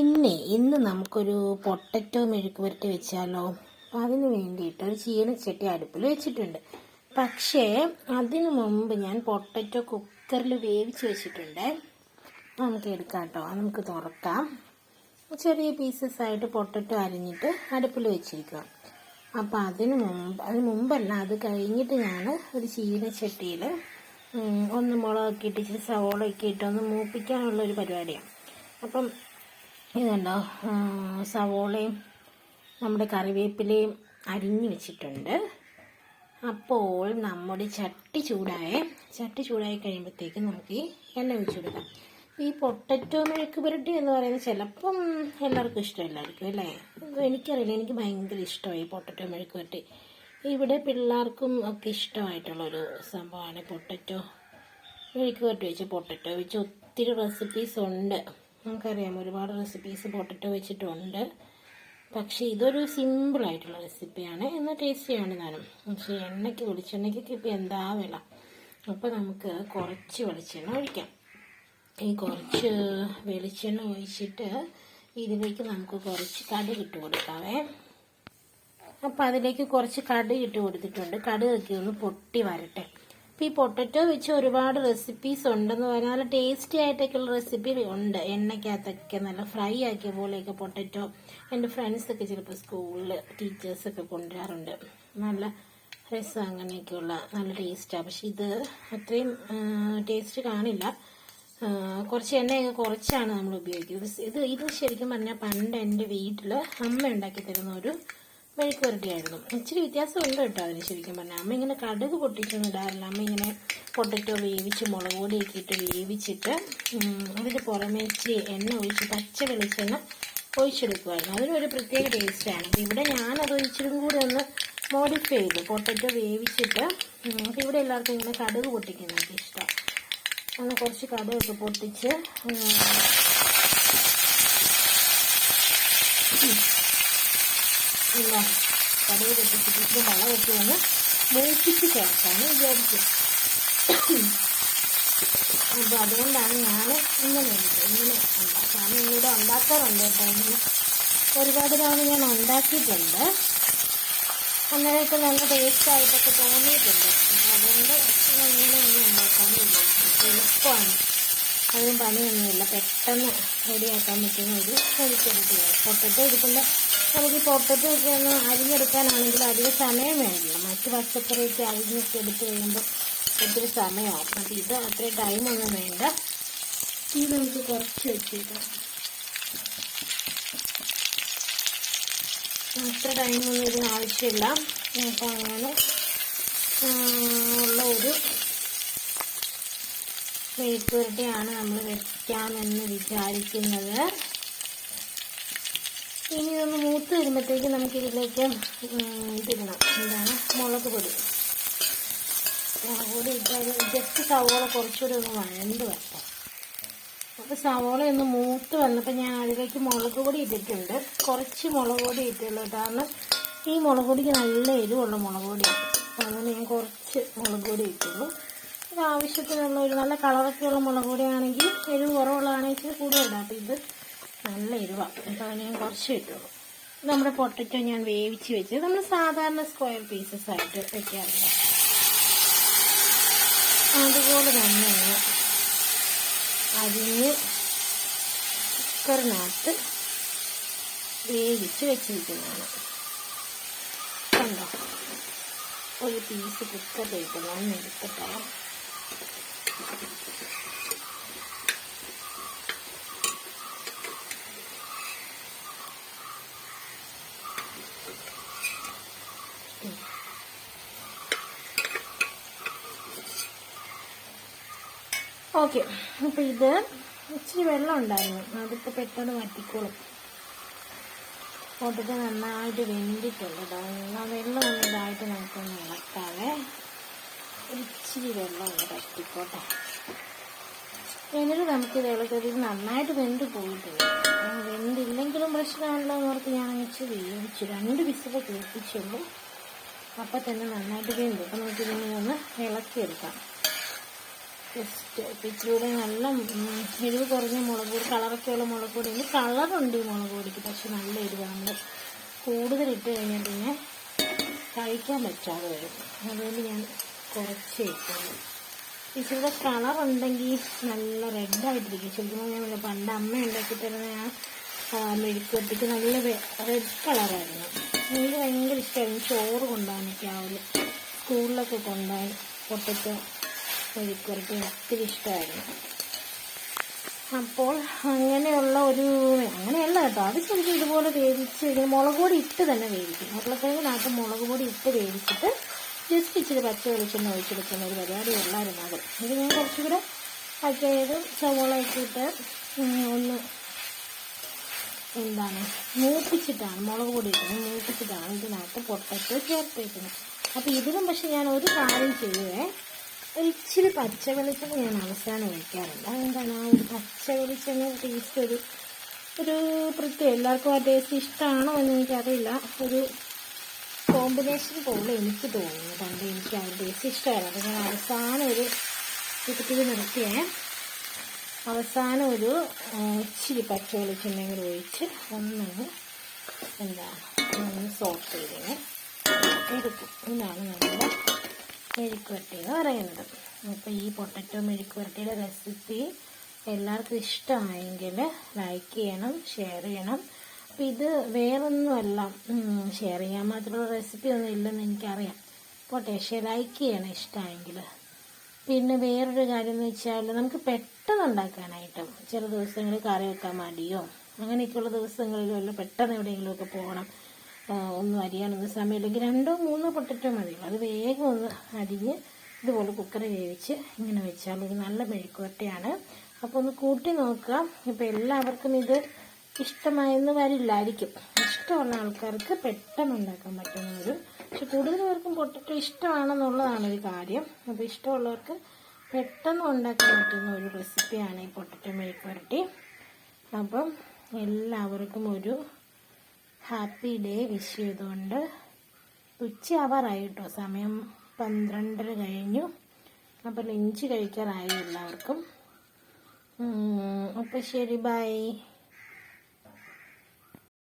ഇന്നേ ഇന്ന് നമുക്കൊരു പൊട്ടറ്റോ മെഴുക്ക് പുരട്ടി വെച്ചാലോ? അപ്പം അതിന് വേണ്ടിയിട്ട് ഒരു ചീനച്ചട്ടി അടുപ്പിൽ വെച്ചിട്ടുണ്ട്. പക്ഷേ അതിനു മുമ്പ് ഞാൻ പൊട്ടറ്റോ കുക്കറിൽ വേവിച്ച് വെച്ചിട്ടുണ്ട്. നമുക്ക് എടുക്കാം കേട്ടോ. നമുക്ക് തുറക്കാം. ചെറിയ പീസസ് ആയിട്ട് പൊട്ടറ്റോ അരിഞ്ഞിട്ട് അടുപ്പിൽ വെച്ചിരിക്കാം അപ്പം അതിന് മുമ്പ് അതിന് മുമ്പല്ല അത് കഴിഞ്ഞിട്ട് ഞാൻ ഒരു ചീനച്ചട്ടിയിൽ ഒന്ന് മുളകൊക്കെ ഇട്ട് ഇച്ചിരി ഇട്ട് ഒന്ന് മൂപ്പിക്കാനുള്ള ഒരു പരിപാടിയാണ്. അപ്പം ഇതുണ്ടോ? സവോളയും നമ്മുടെ കറിവേപ്പിലയും അരിഞ്ഞു വെച്ചിട്ടുണ്ട്. അപ്പോൾ നമ്മുടെ ചട്ടി ചൂടായ ചട്ടി ചൂടായി കഴിയുമ്പോഴത്തേക്ക് നമുക്ക് ഈ എണ്ണ ഒഴിച്ചു കൊടുക്കാം. ഈ പൊട്ടറ്റോ മെഴുക്ക് പുരട്ടി എന്ന് പറയുന്നത് ചിലപ്പം എല്ലാവർക്കും ഇഷ്ടമില്ലായിരിക്കും അല്ലേ? എനിക്കറിയില്ല എനിക്ക് ഭയങ്കര ഇഷ്ടമായി പൊട്ടറ്റോ മെഴുക്ക് പുരട്ടി ഇവിടെ പിള്ളേർക്കും ഒക്കെ ഇഷ്ടമായിട്ടുള്ളൊരു സംഭവമാണ് പൊട്ടറ്റോ മെഴുക്ക് പുരട്ടി വെച്ച് പൊട്ടറ്റോ വെച്ച് ഒത്തിരി റെസിപ്പീസ് ഉണ്ട്. നമുക്കറിയാം ഒരുപാട് റെസിപ്പീസ് പൊട്ടറ്റോ വെച്ചിട്ടുണ്ട്. പക്ഷേ ഇതൊരു സിമ്പിളായിട്ടുള്ള റെസിപ്പിയാണ് എന്നാൽ ടേസ്റ്റിയാണ് താനും. പക്ഷേ എണ്ണയ്ക്ക് വെളിച്ചെണ്ണയ്ക്കൊക്കെ ഇപ്പോൾ എന്താ വില? അപ്പോൾ നമുക്ക് കുറച്ച് വെളിച്ചെണ്ണ ഒഴിക്കാം. ഈ കുറച്ച് വെളിച്ചെണ്ണ ഒഴിച്ചിട്ട് ഇതിലേക്ക് നമുക്ക് കുറച്ച് കടുക് ഇട്ട് കൊടുക്കാവേ. അപ്പോൾ അതിലേക്ക് കുറച്ച് കടുക് ഇട്ട് കൊടുത്തിട്ടുണ്ട്. കടുകൊക്കെ ഒന്ന് പൊട്ടി വരട്ടെ. ഈ പൊട്ടറ്റോ വെച്ച് ഒരുപാട് റെസിപ്പീസ് ഉണ്ടെന്ന് പറഞ്ഞാൽ നല്ല ടേസ്റ്റി ആയിട്ടൊക്കെയുള്ള റെസിപ്പി ഉണ്ട്. എണ്ണയ്ക്കകത്തൊക്കെ നല്ല ഫ്രൈ ആക്കിയ പോലെയൊക്കെ പൊട്ടറ്റോ എന്റെ ഫ്രണ്ട്സൊക്കെ ചിലപ്പോൾ സ്കൂളിൽ ടീച്ചേഴ്സൊക്കെ കൊണ്ടുവരാറുണ്ട്. നല്ല രസം അങ്ങനെയൊക്കെയുള്ള നല്ല ടേസ്റ്റാണ് പക്ഷെ ഇത് അത്രയും ടേസ്റ്റ് കാണില്ല. കുറച്ച് എണ്ണയൊക്കെ കുറച്ചാണ് നമ്മൾ ഉപയോഗിക്കുന്നത്. ഇത് ഇത് ശരിക്കും പറഞ്ഞാൽ പണ്ട് എന്റെ വീട്ടിൽ അമ്മ ഉണ്ടാക്കി തരുന്ന ഒരു മെഴുക്ക് പുരട്ടിയായിരുന്നു ഇച്ചിരി വ്യത്യാസമുണ്ട് കേട്ടോ അതിന് ശരിക്കും പറഞ്ഞാൽ. അമ്മ ഇങ്ങനെ കടുക് പൊട്ടിച്ചൊന്നും ഇടാറില്ല. അമ്മ ഇങ്ങനെ പൊട്ടറ്റോ വേവിച്ച് മുളക് പൊടിയൊക്കെ ഇട്ട് വേവിച്ചിട്ട് അതിന് പുറമെ ഇച്ചിരി എണ്ണ ഒഴിച്ച് പച്ച വെളിച്ചെണ്ണ ഒഴിച്ചെടുക്കുമായിരുന്നു അതിനൊരു പ്രത്യേക ടേസ്റ്റാണ്. അപ്പോൾ ഇവിടെ ഞാനത് ഇച്ചിരി കൂടി ഒന്ന് മോഡിഫൈ ചെയ്തു. പൊട്ടറ്റോ വേവിച്ചിട്ട് അപ്പോൾ ഇവിടെ എല്ലാവർക്കും ഇങ്ങനെ കടുക് പൊട്ടിക്കുന്നത് ഇഷ്ടം. ഒന്ന് കുറച്ച് കടുകൊക്കെ പൊട്ടിച്ച് ഉം, കടയിൽ കടുക് പൊട്ടിച്ചിട്ട് വെച്ചു ഒന്ന് മൂപ്പിച്ച് ചേർക്കാണ് വിചാരിച്ചത് അപ്പോൾ അതുകൊണ്ടാണ് ഞാൻ ഇങ്ങനെ ഇങ്ങനെ ഉണ്ടാക്കാൻ ഇങ്ങനെ ഉണ്ടാക്കാറുണ്ട് കേട്ടോ. ഇങ്ങനെ ഒരുപാട് തവണ ഞാൻ ഉണ്ടാക്കിയിട്ടുണ്ട്. അങ്ങനെയൊക്കെ നല്ല ടേസ്റ്റ് ആയിട്ടൊക്കെ തോന്നിയിട്ടുണ്ട്. അപ്പോൾ അതുകൊണ്ട് ഇങ്ങനെ ഒന്നും ഉണ്ടാക്കാനില്ല വിചാരിച്ചു എളുപ്പമാണ്. അതിന് പണിയൊന്നുമില്ല. പെട്ടെന്ന് റെഡിയാക്കാൻ പറ്റുന്ന ഒരു കഴിച്ചെടുക്കുകയാണ് പൊട്ടറ്റോ ഇരിക്കുമ്പോൾ നമുക്ക് ഈ പൊട്ടറ്റോ ഒക്കെ ഒന്ന് അരിഞ്ഞെടുക്കാനാണെങ്കിൽ അധികം സമയം വേണ്ടില്ല മറ്റ് പച്ചക്കറിയൊക്കെ അരിഞ്ഞൊക്കെ എടുത്ത് കഴിയുമ്പോൾ ഒത്തിരി സമയമാവും അപ്പോൾ ഇത് അത്രയും ടൈമൊന്നും വേണ്ട. ഇത് നമുക്ക് കുറച്ച് വെച്ചിട്ട് അത്ര ടൈമൊന്നും ഇതിന് ആവശ്യമില്ല. അപ്പോൾ അങ്ങനെ ഉള്ള ഒരു മെഴുക്കുവരട്ടിയാണ് നമ്മൾ വെക്കാമെന്ന് വിചാരിക്കുന്നത്. ഇനി ഒന്ന് മൂത്ത് വരുമ്പോഴത്തേക്ക് നമുക്ക് ഇതിലേക്ക് ഇതിടണം. എന്താണ്? മുളക് പൊടി. മുളക് പൊടി ഇട്ടാൽ ജസ്റ്റ് സവോള കുറച്ചുകൂടി ഒന്ന് വഴണ്ട് വെക്കാം അപ്പോൾ സവോള ഒന്ന് മൂത്ത് വന്നപ്പോൾ ഞാൻ അതിലേക്ക് മുളക് പൊടി ഇട്ടിട്ടുണ്ട്. കുറച്ച് മുളക് പൊടി ഇട്ടുള്ളൂ കാരണം ഈ മുളക് പൊടിക്ക് നല്ല എരിവുള്ള മുളക് പൊടിയാണ് അതുകൊണ്ട് ഞാൻ കുറച്ച് മുളക് പൊടി ഇട്ടുള്ളൂ. ആവശ്യത്തിനുള്ള ഒരു നല്ല കളറൊക്കെയുള്ള മുളക് പൊടിയാണെങ്കിൽ എരിവ് കുറവുള്ളതാണെങ്കിൽ കൂടുതലുണ്ട് അപ്പോൾ ഇത് നല്ല എരിവാണ് അതിന് ഞാൻ കുറച്ച് ഇട്ടുള്ളൂ നമ്മുടെ പൊട്ടറ്റോ ഞാൻ വേവിച്ച് വെച്ച് നമ്മൾ സാധാരണ സ്ക്വയർ പീസസ് ആയിട്ട് വെക്കാറില്ല. അതുപോലെ തന്നെ അങ്ങ് അരിഞ്ഞ് കുക്കറിനകത്ത് വേവിച്ച് വെച്ചിരിക്കുന്നതാണ്. കണ്ടോ? ഒരു പീസ് കുക്കർ ഞാൻ എടുത്തിട്ട് ഓക്കെ. അപ്പോൾ ഇത് ഇച്ചിരി വെള്ളം ഉണ്ടായിരുന്നു. അതിപ്പോൾ പെട്ടെന്ന് വറ്റിക്കോളും. പൊട്ടറ്റ് നന്നായിട്ട് വെന്തിട്ടുണ്ട് ആ വെള്ളം ഒന്ന് ഇതായിട്ട് നമുക്കൊന്ന് ഇളക്കാവേ. ഇച്ചിരി വെള്ളം ഒന്ന് പറ്റിക്കോട്ടെ എന്നിട്ട് നമുക്ക് ഇത് ഇളക്കരുത് നന്നായിട്ട് വെന്ത് പോയിട്ടുണ്ട്. വെന്തില്ലെങ്കിലും പ്രശ്നമാണല്ലോ എന്ന് ഓർത്ത് ഞാൻ ഇച്ചിരി വേവിച്ചു രണ്ട് വിസിലെ കേൾപ്പിച്ചുള്ളൂ. അപ്പം തന്നെ നന്നായിട്ട് വെന്തു. അപ്പം നമുക്ക് ഇതിനെ ഒന്ന് ഇളക്കിയെടുക്കാം. ഇപ്പം നല്ല എരിവ് കുറഞ്ഞ മുളക് പൊടി കളറൊക്കെയുള്ള മുളക് പൊടി. ഉണ്ട് കളറുണ്ട് ഈ മുളക് പൊടിക്ക് പക്ഷെ നല്ല എരിവാണ് നമ്മൾ ഇട്ട് കഴിഞ്ഞാൽ പിന്നെ കഴിക്കാൻ പറ്റാതെ വരും. അതുകൊണ്ട് ഞാൻ കുറച്ച് ഇട്ടുള്ളൂ ഇച്ചിരി കളറുണ്ടെങ്കിൽ നല്ല റെഡായിട്ടിരിക്കും ശരിക്കും ഞാൻ പണ്ട് അമ്മ ഉണ്ടാക്കി തരുന്ന ആ മെഴുക്കുവരട്ടിക്ക് നല്ല റെഡ് കളറായിരുന്നു എനിക്ക് ഭയങ്കര ഇഷ്ടമായിരുന്നു ചോറ് കൊണ്ടുപോകാനൊക്കെ ആവില്ല സ്കൂളിലൊക്കെ കൊണ്ടുപോകാൻ പൊട്ടറ്റോ മെഴുക്കുവരട്ടി ഒത്തിരി ഇഷ്ടമായിരുന്നു അപ്പോൾ അങ്ങനെയുള്ള ഒരു അങ്ങനെയല്ല കേട്ടോ. അത് ശരിക്കും ഇതുപോലെ വേവിച്ച് ഇങ്ങനെ മുളക് പൊടി ഇട്ട് തന്നെ വേവിക്കും. ഉരുളക്കിഴങ്ങിനകത്ത് മുളക് പൊടി ഇട്ട് വേവിച്ചിട്ട് ജസ്റ്റ് ഇച്ചിരി പച്ച വെളിച്ചെണ്ണ ഒഴിച്ചെടുക്കുന്ന ഒരു പരിപാടി ഉള്ളായിരുന്നു അത്. ഇത് ഞാൻ കുറച്ചുകൂടെ പച്ചയത് സവോളയൊക്കെ ഇട്ട് ഒന്ന് എന്താണ് മൂപ്പിച്ചിട്ടാണ് മുളക് പൊടി ഇട്ടത് മൂപ്പിച്ചിട്ടാണ് ഇതിനകത്ത് പൊട്ടറ്റോ ചേർത്തേക്കുന്നത്. അപ്പോൾ ഇതിലും പക്ഷെ ഞാൻ ഒരു കാര്യം ചെയ്യുവേ. ഇച്ചിരി പച്ച വെളിച്ചെണ്ണ ഞാൻ അവസാനം ഒഴിക്കാറുണ്ട്. അതെന്താണ്? ആ ഒരു പച്ച വെളിച്ചെണ്ണ ടേസ്റ്റ് ഒരു ഒരു പ്രത്യേകം എല്ലാവർക്കും ആ ടേസ്റ്റ് ഇഷ്ടമാണോ എന്ന് എനിക്കറിയില്ല. ഒരു കോമ്പിനേഷൻ പോലെ എനിക്ക് തോന്നുന്നു. പണ്ട് എനിക്ക് ആ ടേസ്റ്റ് ഇഷ്ടമായിരുന്നു. അപ്പോൾ ഞാൻ അവസാനം ഒരു ഇത്തിരി നിർത്തിയേ. അവസാനം ഒരു ഇച്ചിരി പച്ച വെളിച്ചെണ്ണയും കൂടി ഒഴിച്ച് ഒന്നങ്ങ് എന്താ ഒന്ന് സോട്ട് ചെയ്തിങ്ങനെ എടുക്കും. ഇതാണ് നമ്മുടെ മെഴുക്കുവരട്ടി എന്ന് പറയുന്നത്. അപ്പോൾ ഈ പൊട്ടറ്റോ മെഴുക്ക് വരട്ടിയുടെ റെസിപ്പി എല്ലാവർക്കും ഇഷ്ടമായെങ്കിൽ ലൈക്ക് ചെയ്യണം ഷെയർ ചെയ്യണം. അപ്പം ഇത് വേറൊന്നുമല്ല. ഷെയർ ചെയ്യാൻ മാത്രമുള്ള റെസിപ്പി ഒന്നും ഇല്ലെന്ന് എനിക്കറിയാം. പോട്ടെ പക്ഷേ ലൈക്ക് ചെയ്യണം ഇഷ്ടമായെങ്കിൽ. പിന്നെ വേറൊരു കാര്യം എന്ന് വെച്ചാൽ നമുക്ക് പെട്ടെന്ന് ഉണ്ടാക്കാനായിട്ടും ചില ദിവസങ്ങളിൽ കറി വെക്കാൻ മടിയോ അങ്ങനെയൊക്കെയുള്ള ദിവസങ്ങളിൽ വല്ല പെട്ടെന്ന് എവിടെയെങ്കിലുമൊക്കെ പോകണം. ഒന്നും അരിയാനൊന്നും സമയമില്ലെങ്കിൽ രണ്ടോ മൂന്നോ പൊട്ടറ്റോ മതി. അത് വേഗം ഒന്ന് അരിഞ്ഞ് ഇതുപോലെ കുക്കറിൽ വേവിച്ച് ഇങ്ങനെ വെച്ചാൽ ഇത് നല്ല മെഴുക്കുവട്ടയാണ് അപ്പോൾ ഒന്ന് കൂട്ടി നോക്കുക. ഇപ്പം എല്ലാവർക്കും ഇത് ഇഷ്ടമായെന്ന് വരില്ലായിരിക്കും. ഇഷ്ടമുള്ള ആൾക്കാർക്ക് പെട്ടെന്ന് ഉണ്ടാക്കാൻ പറ്റുന്ന ഒരു പക്ഷെ കൂടുതൽ പേർക്കും പൊട്ടറ്റോ ഇഷ്ടമാണെന്നുള്ളതാണ് ഒരു കാര്യം. അപ്പോൾ ഇഷ്ടമുള്ളവർക്ക് പെട്ടെന്ന് ഉണ്ടാക്കാൻ പറ്റുന്ന ഒരു റെസിപ്പിയാണ് ഈ പൊട്ടറ്റോ മെഴുക്കുവരട്ടി. അപ്പം എല്ലാവർക്കും ഒരു ഹാപ്പി ഡേ വിഷ് ചെയ്തുകൊണ്ട് ഉച്ചയാവാറായി കേട്ടോ സമയം പന്ത്രണ്ടര കഴിഞ്ഞു. അപ്പം ലഞ്ച് കഴിക്കാറായി എല്ലാവർക്കും. അപ്പോൾ ശരി ബൈ.